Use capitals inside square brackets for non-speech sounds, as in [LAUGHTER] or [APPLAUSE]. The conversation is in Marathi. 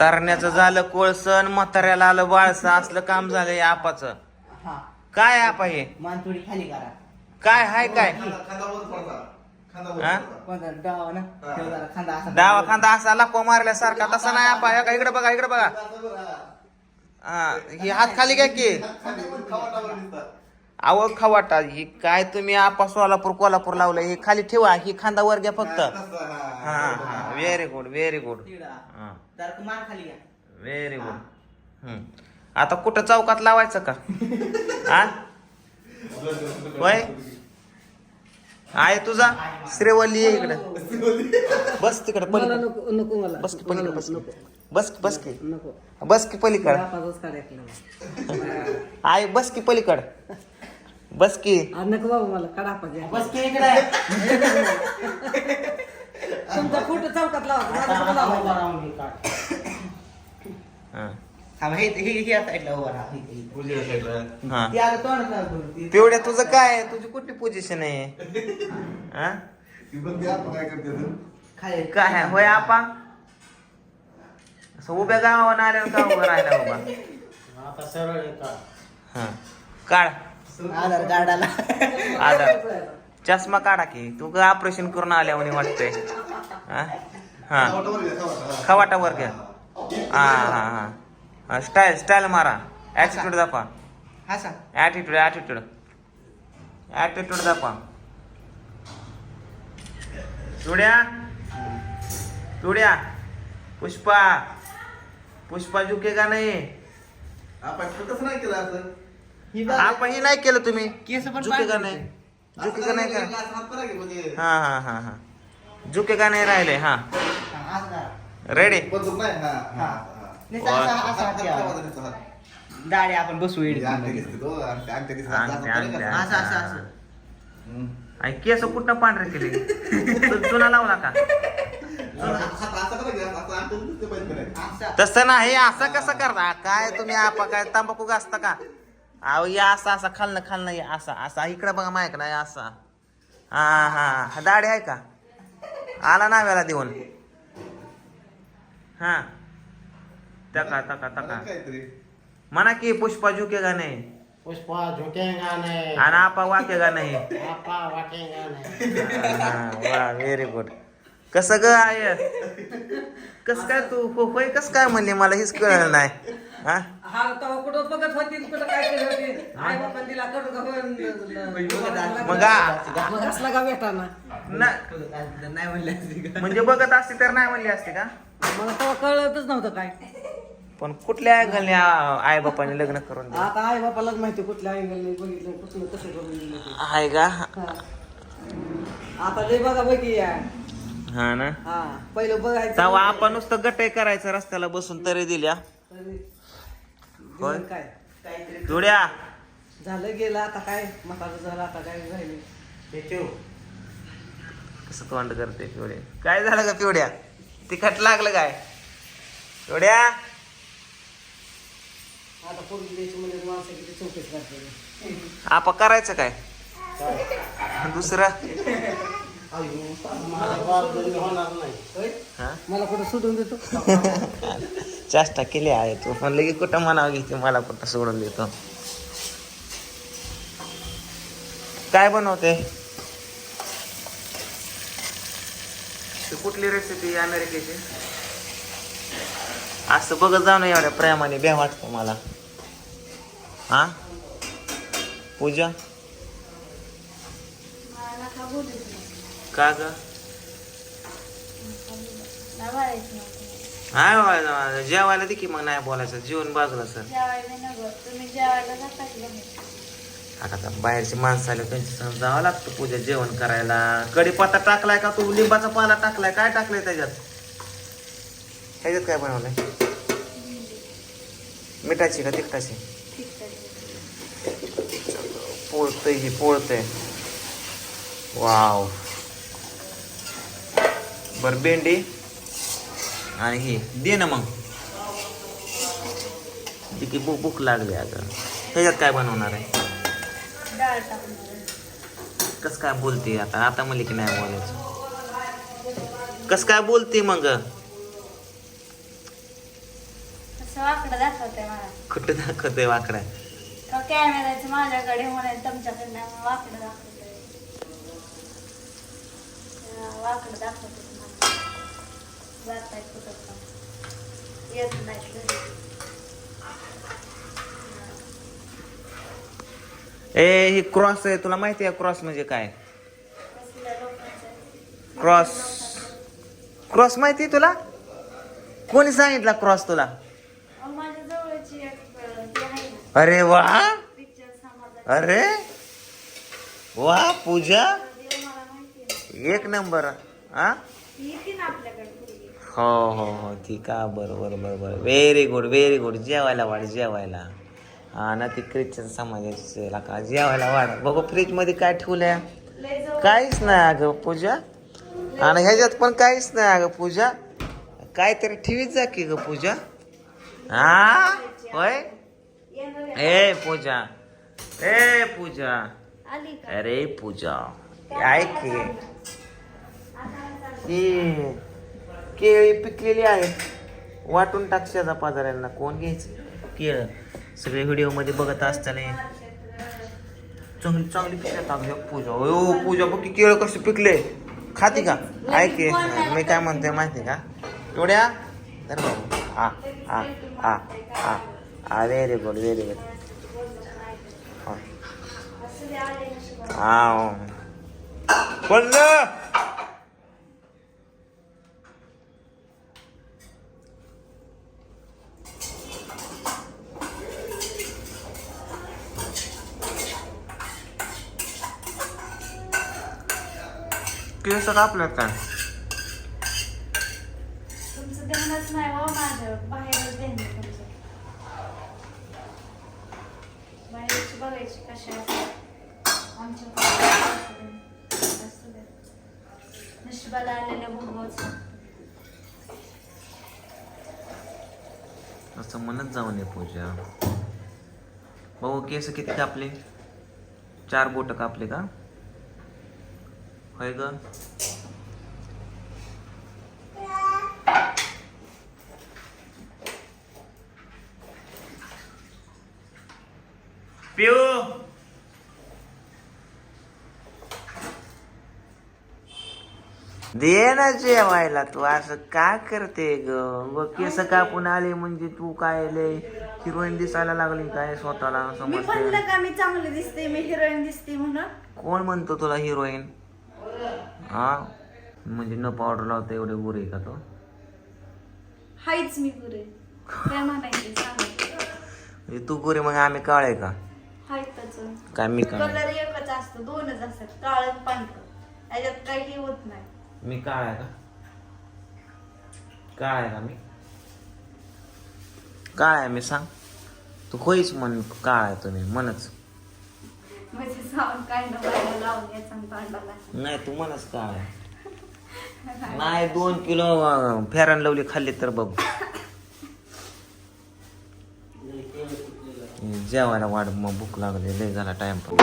तरण्याचं झालं कोळसन म्हाताऱ्याला आलं बाळसं असलं काम झालं या आपाचं. हा. काय आपा हे? मान थोडी खाली करा. काय हाय काय? खांदा वर पडता खांदा वर हा? पडता. कोणता? डावा ना? ठेव जरा खांदा असा डावा खांदा असा लापा मारल्यासारखा तसा नाही आपा. हे का इकडे बघा इकडे बघा. हा. हा हात खाली घ्या की. आवड खवाटा ही काय तुम्ही आपा सोलापूर कोल्हापूर लावलं? हे खाली ठेवा ही खांदा वर घ्या फक्त. हा, हा. हा हा. व्हेरी गुड व्हेरी गुड तिकडं. हा. खाली व्हेरी गुड हम्म. आता कुठं चौकात लावायचं का? हा? होय? आहे तुझा? श्रेवल्ली आहे इकडे. बस तिकडे मला पलीकडे. नको नको मला. बस की पलीकडे बस की. नको. बस की बस की. नको. बस की पलीकडे. बापाचाच [LAUGHS] आहे बस की पलीकड. बस की. नको बाबा मला. काढा पाहिजे बस की इकडे. [LAUGHS] तुमचा फोटो चौकात लावा. हा. हा, हे हे हे. हा पिवड्या तुझं काय आहे? तुझी कुठली पोझिशन आहे हा? काय आहे? होय आपा असं उभ्या गावावर आल्यावर का उभं राहिला बाबा आता सरळ आहे का? हा काढ आधार कार्डाला आधार चष्मा काढा की तू ऑपरेशन करून आल्या म्हणे वाटतंय हा हा खवाटावर घ्या, खवाटा, हा. खवाटा वर घ्या हा हा हा स्टाईल स्टाईल मारा ऍटिट्यूड दाखवा हा सांग ऍटिट्यूड ऍटिट्यूड ऍटिट्यूड दाखवा चुड्या चुड्या पुष्पा पुष्पा झुकेगा नाही आपण तसं नाही केलं असं. ही बघ. आपण हे नाही केलं तुम्ही केस पण झुकेगा पांढरे नाही होते. झुकेगा नाही का की म्हणजे. हा हा हा हा झुकेगा नाही राहिले? हा. हा. रेडी. दाढी आपण बसू हे. का? केस? कुठं पांढरे केले? चुना लावला का? की, का तसं नाही असं कसं करता? काय तुम्ही आपा काय तंबाखू घासता का? अहो या असा असा खालनं खालनं या असा असा. इकडे बघा माहिती नाही असा. हा हा. हा दाढी आहे का? आला नाव्याला देऊन. हा. तका तका तका. म्हणा की पुष्पा झुकेगा नाही? पुष्पा झुकेगा नहीं? आणि आपा नाही? आपा वाकेगा नहीं? वा व्हेरी गुड कसं ग आय? कस काय तू हो- होय कस काय म्हणले मला हेच कळलं नाही. हा? हा तेव्हा कुठं बघत होती कुठं काय केली होती? आई बापान तिला कडू मग असला का भेटाना ना- नाही म्हणलं असं का? म्हणजे बघत असते तर नाही म्हणली असते का? मला तेव्हा कळतच नव्हतं काय. पण कुठल्या अँगलने आई बापाने लग्न करून दिलं? आता आई बापालाच माहिती कुठल्या अँगलने बघितलं कुठलं कसं करून दिलं ते. आहे का? हा. आता लय बघा बघी या. हा ना? हा पहिलं बघायचं. तेव्हा आपण नुसतं गटई करायचं रस्त्याला बसून तरी दिल्या. तरी. होय. काय? काहीतरी जुड्या झालं गेलं आता काय? म्हातारं झालं आता काय राहिले. कसं तोंड करते पिवड्या काय झालं का पिवड्या? तिखट लागलं काय? पिवड्या? आता पोरगी द्यायची म्हणजे माणसं किती चौकशी करते आपा करायचं काय? दुसरं? हा? मला कुठं सोडून देतो? चेष्टा केली आहे तू म्हणलं की कुठं म्हणावं घ्यायची मला कुठं सोडून देतो. काय बनवते? ती कुठली रेसिपी अमेरिकेची? असं बघत जाऊ ना एवढ्या प्रेमाने बे वाटतं मला. हा? पूजा? मला का ग? नाही बोलायचं जेवायला दे की मग नाही बोलायचं. जेवण बाजूला सर. जेवायला तुम्ही? आता बाहेरचे बाहेरची माणसं आले त्यांच्या जावं लागतं पूजा जेवण करायला. कढीपत्ता टाकलाय का तू? लिंबाचा पाला टाकलाय? काय टाकलंय त्याच्यात? ह्याच्यात काय बनवलंय? मिठाची का तिखटाची? पोळतय ही पोळतय. वाव. बर भेंडी आणि ही. दे ना मग. जी की भूक भूक लागली अगं ह्याच्यात काय बनवणार आहे? डाळ आहे. कस काय बोलते आता? आता म्हणले की नाही बोलायचं. कस काय बोलते मग? वाकडं दाखवते मला. कुठं दाखवतोय वाकडा? कॅमेराचं माझ्याकडे म्हणून तुमच्याकडनं वाकडं दाखवतोय. हा, वाकडं दाखवते कुठं पण. येत नाही ए ही क्रॉस आहे. तुला माहिती आहे क्रॉस म्हणजे काय? क्रॉस क्रॉस माहिती आहे तुला? कोणी सांगितला क्रॉस तुला? अरे वा. अरे वा पूजा. एक नंबर. हा हो हो हो. ठीक आहे. बरोबर बरोबर. व्हेरी गुड व्हेरी गुड जेवायला वाढ जेवायला. हा ना ती ख्रिश्चन समाजाची का जेवायला वाढ. बघू फ्रीजमध्ये काय ठेवलंय? काहीच नाही अगं पूजा. आणि ह्याच्यात पण काहीच नाही अगं पूजा. काहीतरी ठेवीत जा की ग पूजा. हा होय? आहे. ए पूजा. ए पूजा. अरे पूजा. ऐक की. केळी पिकलेली आहेत. वाटून टाक शेजा पाजाऱ्यांना कोण घ्यायचं? केळ. सगळे व्हिडिओमध्ये बघत असताना. चांगली चांगली पिकल्या पूजा. ओ पूजा बघ की केळ कसे पिकले. खाते का? ऐक मी काय म्हणते माहिती का? एवढ्या? तर बाबू आ आ हा हा. व्हेरी गुड व्हेरी गुड हा. हो. पण केस कापल्यात काय तुमचं ध्यानच नाही हो माझं. बाहेरच ध्यान आहे तुमचं. बाहेरची बघायची कशा असतात आमच्या असू दे. नशिबाला आलेल्या भोगवच असं म्हणत जाऊ नये पूजा. भाऊ केस किती कापले? चार बोट कापले का? होय ग. पिऊ दे ना जेवायला तू असं का करते ग? व केस कापून आले म्हणजे तू काय लय हिरोईन दिसायला लागली काय स्वतःला मी समजते म्हणलं का मी चांगली दिसते मी हिरोईन दिसते म्हणून? कोण म्हणतो तुला हिरोईन? हा? म्हणजे न पावडर लावता एवढे गुरे का तो? हायच मी गुरे काय म्हणायचे सांगा. म्हणजे तू गुरे मग आम्ही काळे का? काय मी काळे? कलर एकच असतो दोनच असतात काळ आणि पांढरं. त्याच्यात काही होत नाही. मी काळा आहे का? काळा आहे का मी? काळा आहे मी सांग. तू होईच म्हण काळा आहे तुम्ही म्हणच. म्हणजे सावून काय लावून याचा नाही तू म्हणच नाही दोन किलो फेरान लावली खाल्ली तर बघ. जेवायला वाढ मग भूक लागली लय झाला टाइम पण.